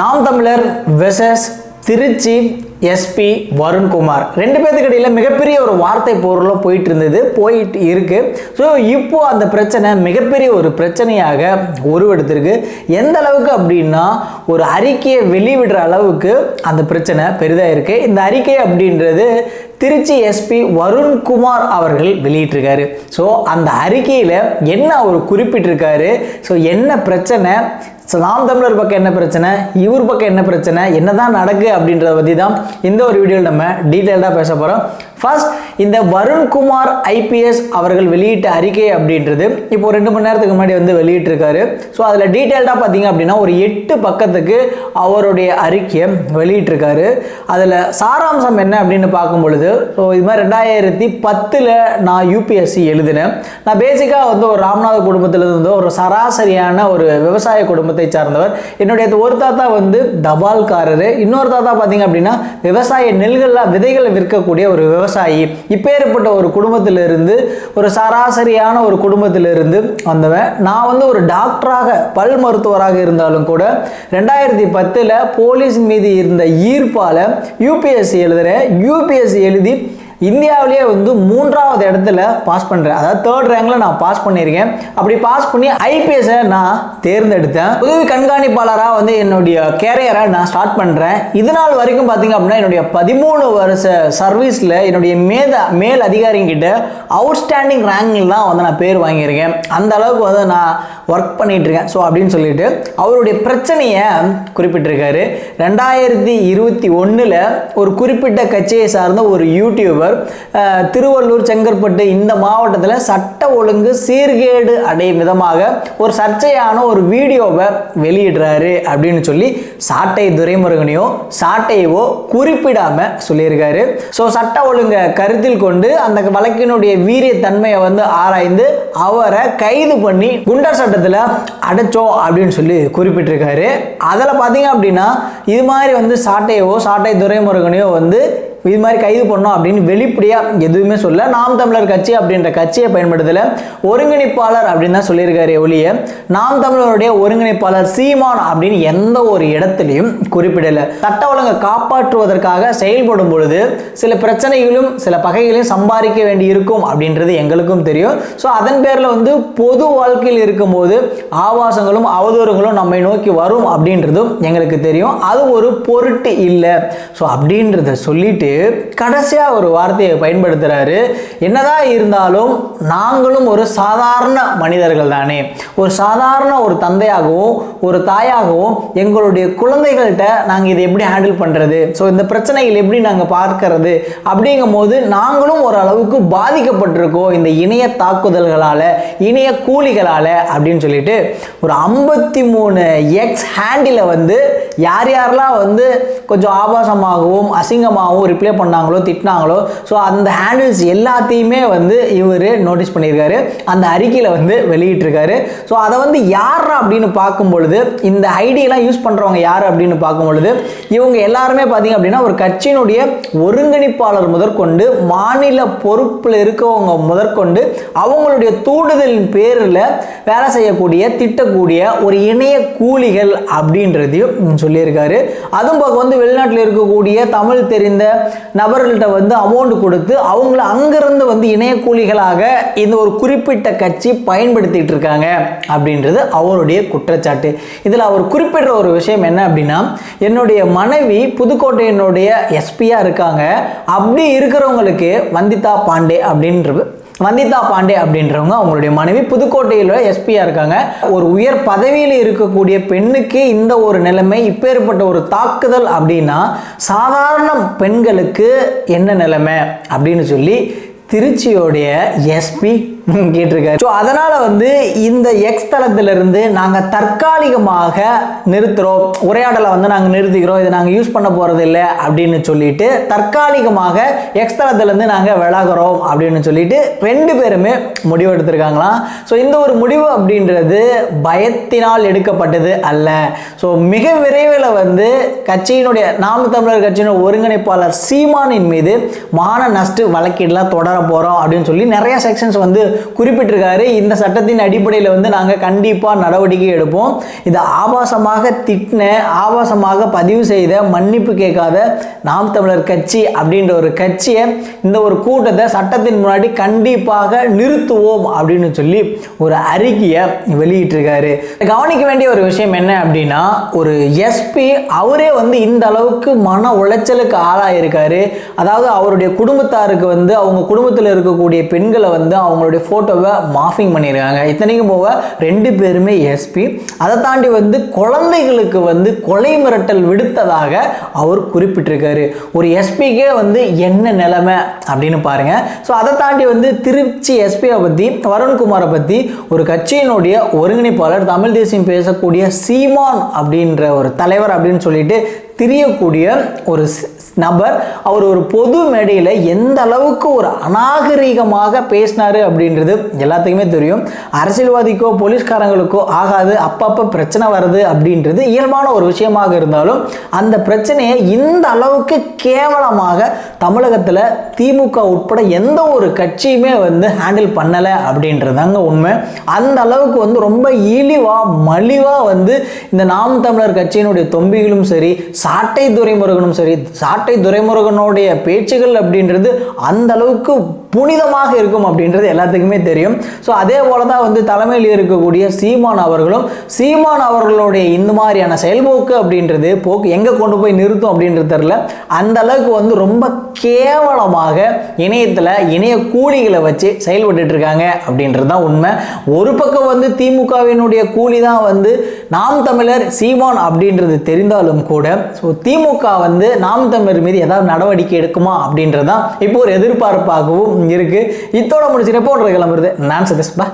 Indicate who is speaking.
Speaker 1: நாம் தமிழர் versus Trichy SP Varun Kumar. ரெண்டு பேர்த்துக்கு இடையில மிகப்பெரிய ஒரு வார்த்தை போரில் போயிட்டு இருந்தது போயிட்டு இருக்கு. ஸோ இப்போ அந்த பிரச்சனை மிகப்பெரிய ஒரு பிரச்சனையாக உருவெடுத்திருக்கு. எந்த அளவுக்கு அப்படின்னா ஒரு அறிக்கையை வெளிவிடுற அளவுக்கு அந்த பிரச்சனை பெரிதாக இருக்கு. இந்த அறிக்கை அப்படின்றது திருச்சி எஸ்பி வருண்குமார் அவர்கள் வெளியிட்டிருக்காரு. ஸோ அந்த அறிக்கையில் என்ன அவர் குறிப்பிட்டிருக்காரு? ஸோ என்ன பிரச்சனை? ஸோ நாம் தமிழர் பக்கம் என்ன பிரச்சனை? இவர் பக்கம் என்ன பிரச்சனை? என்னதான் நடக்கு அப்படின்றத பற்றி தான் இந்த ஒரு வீடியோவில் நம்ம டீட்டெயில்டாக பேச போகிறோம் ஃபர்ஸ்ட் இந்த வருண்குமார் ஐபிஎஸ் அவர்கள் வெளியிட்ட அறிக்கை அப்படின்றது இப்போ ரெண்டு மணி நேரத்துக்கு முன்னாடி வந்து வெளியிட்டிருக்காரு. ஸோ அதில் டீட்டெயில்டாக பார்த்தீங்க அப்படின்னா ஒரு எட்டு பக்கத்துக்கு அவருடைய அறிக்கையை வெளியிட்டிருக்காரு. அதில் சாராம்சம் என்ன அப்படின்னு பார்க்கும் பொழுது ஸோ இது மாதிரி ரெண்டாயிரத்தி பத்தில் நான் யூபிஎஸ்சி எழுதினேன். நான் பேசிக்காக வந்து ஒரு ராமநாத குடும்பத்தில் இருந்து ஒரு சராசரியான ஒரு விவசாய குடும்பத்தை சார்ந்தவர். என்னுடைய ஒரு தாத்தா வந்து தபால்காரர். இன்னொரு தாத்தா பார்த்தீங்க அப்படின்னா விவசாய நெல்களில் விதைகளை விற்கக்கூடிய ஒரு விவசாயி. இப்பேற்பட்ட ஒரு குடும்பத்திலிருந்து ஒரு சராசரியான ஒரு குடும்பத்திலிருந்து வந்தவன். நான் வந்து ஒரு டாக்டராக பல் மருத்துவராக இருந்தாலும் கூட ரெண்டாயிரத்தி பத்தில் போலீஸ் மீது இருந்த ஈர்ப்பால் யூபிஎஸ்சி எழுதுகிறேன் யூபிஎஸ்சி எழுதி இந்தியாவிலேயே வந்து மூன்றாவது இடத்துல பாஸ் பண்ணுறேன் அதாவது தேர்ட் ரேங்கில் நான் பாஸ் பண்ணியிருக்கேன். அப்படி பாஸ் பண்ணி ஐபிஎஸ்ஸை நான் தேர்ந்தெடுத்தேன். உதவி கண்காணிப்பாளராக வந்து என்னுடைய கேரியரை நான் ஸ்டார்ட் பண்ணுறேன் இது நாள் வரைக்கும் பார்த்தீங்க அப்படின்னா என்னுடைய பதிமூணு வருஷ சர்வீஸில் என்னுடைய மேத மேல் அதிகாரிங்கிட்ட அவுட்ஸ்டாண்டிங் ரேங்கில் தான் வந்து நான் பேர் வாங்கியிருக்கேன். அந்த அளவுக்கு வந்து நான் ஒர்க் பண்ணிகிட்ருக்கேன் இருக்கேன் ஸோ அப்படின்னு சொல்லிட்டு அவருடைய பிரச்சனையை குறிப்பிட்டிருக்காரு. ரெண்டாயிரத்தி இருபத்தி ஒன்றில் ஒரு குறிப்பிட்ட கட்சியை சார்ந்த ஒரு யூடியூபர் அஹ், திருவள்ளூர் செங்கற்பட்டு இந்த மாவட்டத்தில் சட்ட ஒழுங்கு சீர்கேடு அடையும் விதமாக ஒரு சர்ச்சையான ஒரு வீடியோவை வெளியிடுறாரு அப்படின்னு சொல்லி சாட்டை துரைமுருகனையோ சாட்டையவோ குறிப்பிடாம சொல்லியிருக்காரு. ஸோ சட்ட ஒழுங்கை கருத்தில் கொண்டு அந்த வழக்கினுடைய வீரிய தன்மையை வந்து ஆராய்ந்து அவரை கைது பண்ணி குண்டர் சட்டத்தில் அடைச்சோம் அப்படின்னு சொல்லி குறிப்பிட்டிருக்காரு. அதில் பார்த்தீங்க அப்படின்னா இது மாதிரி வந்து சாட்டையவோ சாட்டை துரைமுருகனையோ வந்து இது மாதிரி கைது பண்ணோம் அப்படின்னு வெளிப்படையாக எதுவுமே சொல்ல நாம் தமிழர் கட்சி அப்படின்ற கட்சியை பயன்படுத்தல. ஒருங்கிணைப்பாளர் அப்படின்னு தான் சொல்லியிருக்காரு ஒழிய நாம் தமிழருடைய ஒருங்கிணைப்பாளர் சீமான் அப்படின்னு எந்த ஒரு இடத்துலையும் குறிப்பிடலை. சட்ட ஒழுங்கை காப்பாற்றுவதற்காக செயல்படும் பொழுது சில பிரச்சனைகளும் சில பகைகளையும் சம்பாதிக்க வேண்டி இருக்கும் அப்படின்றது எங்களுக்கும் தெரியும். ஸோ அதன் பேரில் வந்து பொது வாழ்க்கையில் இருக்கும்போது ஆபாசங்களும் அவதூறுகளும் நம்மை நோக்கி வரும் அப்படின்றதும் எங்களுக்கு தெரியும். அது ஒரு பொருட்டு இல்லை. ஸோ அப்படின்றத சொல்லிட்டு கடைசியாக ஒரு வார்த்தையை பயன்படுத்துகிறாரு என்னதான் இருந்தாலும் நாங்களும் ஒரு சாதாரண மனிதர்கள் தானே ஒரு சாதாரண ஒரு தந்தையாகவும் ஒரு தாயாகவும் எங்களுடைய குழந்தைகள்கிட்ட நாங்கள் இதை எப்படி ஹேண்டில் பண்ணுறது ஸோ இந்த பிரச்சனைகள் எப்படி நாங்கள் பார்க்கறது? அப்படிங்கும் போது நாங்களும் ஒரு அளவுக்கு பாதிக்கப்பட்டிருக்கோம் இந்த இணைய தாக்குதல்களால் இணைய கூலிகளால் அப்படின்னு சொல்லிட்டு ஒரு ஐம்பத்தி மூணு எக்ஸ் ஹேண்டில் வந்து யார் யாரெல்லாம் வந்து கொஞ்சம் ஆபாசமாகவும் அசிங்கமாகவும் ரிப்ளை பண்ணாங்களோ திட்டினாங்களோ ஸோ அந்த ஹேண்டில்ஸ் எல்லாத்தையுமே வந்து இவர் நோட்டீஸ் பண்ணியிருக்காரு. அந்த அறிக்கையில் வந்து வெளியிட்டிருக்காரு. ஸோ அதை வந்து யார் அப்படின்னு பார்க்கும் பொழுது இந்த ஐடியெல்லாம் யூஸ் பண்ணுறவங்க யார் அப்படின்னு பார்க்கும் பொழுது இவங்க எல்லாருமே பார்த்தீங்க அப்படின்னா ஒரு கட்சியினுடைய ஒருங்கிணைப்பாளர் முதற்கொண்டு மாநில பொறுப்பில் இருக்கவங்க முதற்கொண்டு அவங்களுடைய தூண்டுதலின் பேரில் வேலை செய்யக்கூடிய திட்டக்கூடிய ஒரு இணைய கூலிகள் அப்படின்றதையும் சொல்லியிருக்காரு. அதுவும் போக வந்து வெளிநாட்டில் இருக்கக்கூடிய தமிழ் தெரிந்த நபர்கள்ட்ட வந்து அமௌண்ட் கொடுத்து அவங்கள அங்கிருந்து வந்து இணைய கூலிகளாக இந்த ஒரு குறிப்பிட்ட கட்சி பயன்படுத்திட்டு இருக்காங்க அப்படின்றது அவருடைய குற்றச்சாட்டு. இதில் அவர் குறிப்பிடுற ஒரு விஷயம் என்ன அப்படின்னா என்னுடைய மனைவி புதுக்கோட்டையினுடைய எஸ்பியாக இருக்காங்க. அப்படி இருக்கிறவங்களுக்கு வந்திதா பாண்டே அப்படின்றது வந்திதா பாண்டே அப்படின்றவங்க அவங்களுடைய மனைவி. புதுக்கோட்டையில் எஸ்பியாக இருக்காங்க. ஒரு உயர் பதவியில் இருக்கக்கூடிய பெண்ணுக்கு இந்த ஒரு நிலைமை இப்பேற்பட்ட ஒரு தாக்குதல் அப்படின்னா சாதாரண பெண்களுக்கு என்ன நிலைமை அப்படின்னு சொல்லி திருச்சியோடைய எஸ்பி கேட்டிருக்காரு ஸோ அதனால் வந்து இந்த எக்ஸ் தளத்திலிருந்து நாங்கள் தற்காலிகமாக நிறுத்துகிறோம் உரையாடலை வந்து நாங்கள் நிறுத்திக்கிறோம். இதை நாங்கள் யூஸ் பண்ண போகிறது இல்லை அப்படின்னு சொல்லிட்டு தற்காலிகமாக எக்ஸ் தளத்திலேருந்து நாங்கள் விலகுறோம் அப்படின்னு சொல்லிட்டு ரெண்டு பேருமே முடிவு எடுத்திருக்காங்களாம். ஸோ இந்த ஒரு முடிவு அப்படின்றது பயத்தினால் எடுக்கப்பட்டது அல்ல. ஸோ மிக விரைவில் வந்து கட்சியினுடைய நாம் தமிழர் கட்சியினுடைய ஒருங்கிணைப்பாளர் சீமானின் மீது மான நஷ்ட வழக்கீடுலாம் தொடர போகிறோம் அப்படின்னு சொல்லி நிறைய செக்ஷன்ஸ் வந்து குறிப்பிட்டிருக்காரு. இந்த சட்டத்தின் அடிப்படையில் வந்து நாங்கள் கண்டிப்பாக நடவடிக்கை எடுப்போம். இதை ஆபாசமாக திட்டின ஆபாசமாக பதிவு செய்த மன்னிப்பு கேட்காத நாம் தமிழர் கட்சி அப்படின்ற ஒரு கட்சியை இந்த ஒரு கூட்டத்தை சட்டத்தின் முன்னாடி கண்டிப்பாக நிறுத்துவோம் அப்படின்னு சொல்லி ஒரு அறிக்கையை வெளியிட்டிருக்காரு. கவனிக்க வேண்டிய ஒரு விஷயம் என்ன அப்படின்னா ஒரு எஸ்பி அவர் வந்து இந்த அளவுக்கு மன உளைச்சலுக்கு ஆளாயிருக்காரு. அதாவது அவருடைய குடும்பத்தாருக்கு வந்து அவங்க குடும்பத்தில் இருக்கக்கூடிய பெண்களை வந்து அவங்களுடைய ஃபோட்டோவை மாஃபிங் பண்ணியிருக்காங்க இத்தனைக்கும் போக ரெண்டு பேருமே எஸ்பி அதை தாண்டி வந்து குழந்தைகளுக்கு வந்து கொலை மிரட்டல் விடுத்ததாக அவர் குறிப்பிட்டிருக்காரு. ஒரு எஸ்பிக்கே வந்து என்ன நிலைமை அப்படின்னு பாருங்க. ஸோ அதை தாண்டி வந்து திருச்சி எஸ்பியை பற்றி வருண்குமாரை பற்றி ஒரு கட்சியினுடைய ஒருங்கிணைப்பாளர் தமிழ் தேசியம் பேசக்கூடிய சீமான் அப்படின்ற ஒரு தலைவர் அப்படின்னு சொல்லிட்டு திரியக்கூடிய ஒரு நபர் அவர் ஒரு பொது மேடையில் எந்த அளவுக்கு ஒரு அநாகரிகமாக பேசினாரு அப்படின்றது எல்லாத்துக்குமே தெரியும். அரசியல்வாதிக்கோ போலீஸ்காரங்களுக்கோ ஆகாது. அப்பப்போ பிரச்சனை வருது அப்படின்றது இயல்பான ஒரு விஷயமாக இருந்தாலும் அந்த பிரச்சனையை இந்த அளவுக்கு கேவலமாக தமிழகத்தில் திமுக உட்பட எந்த ஒரு கட்சியுமே வந்து ஹேண்டில் பண்ணலை அப்படின்றதாங்க உண்மை. அந்த அளவுக்கு வந்து ரொம்ப இழிவாக மலிவாக வந்து இந்த நாம் தமிழர் கட்சியினுடைய தொம்பிகளும் சரி சாட்டை துரைமுருகனும் சரி சா சாட்டை துரைமுருகனுடைய பேச்சுகள் அப்படின்றது அந்த அளவுக்கு புனிதமாக இருக்கும் அப்படின்றது எல்லாத்துக்குமே தெரியும். ஸோ அதே போல தான் வந்து தலைமையில் இருக்கக்கூடிய சீமான் அவர்களும் சீமான் அவர்களுடைய இந்த மாதிரியான செயல்போக்கு அப்படின்றது போக்கு எங்கே கொண்டு போய் நிறுத்தும் அப்படின்றது தெரில அந்த அளவுக்கு வந்து ரொம்ப கேவலமாக இணையத்தில் இணைய கூலிகளை வச்சு செயல்பட்டுட்டு இருக்காங்க அப்படின்றது தான் உண்மை. ஒரு பக்கம் வந்து திமுகவினுடைய கூலி தான் வந்து நாம் தமிழர் சீமான் அப்படின்றது தெரிந்தாலும் கூட ஸோ திமுக வந்து நாம் தமிழர் மீது ஏதாவது நடவடிக்கை எடுக்குமா அப்படின்றது தான் இப்போ ஒரு எதிர்பார்ப்பாகவும் இருக்கு. இத்தோட முடிச்சு ரிப்போர்ட்டர் கிளம்புறது நான் சதீஷ் பா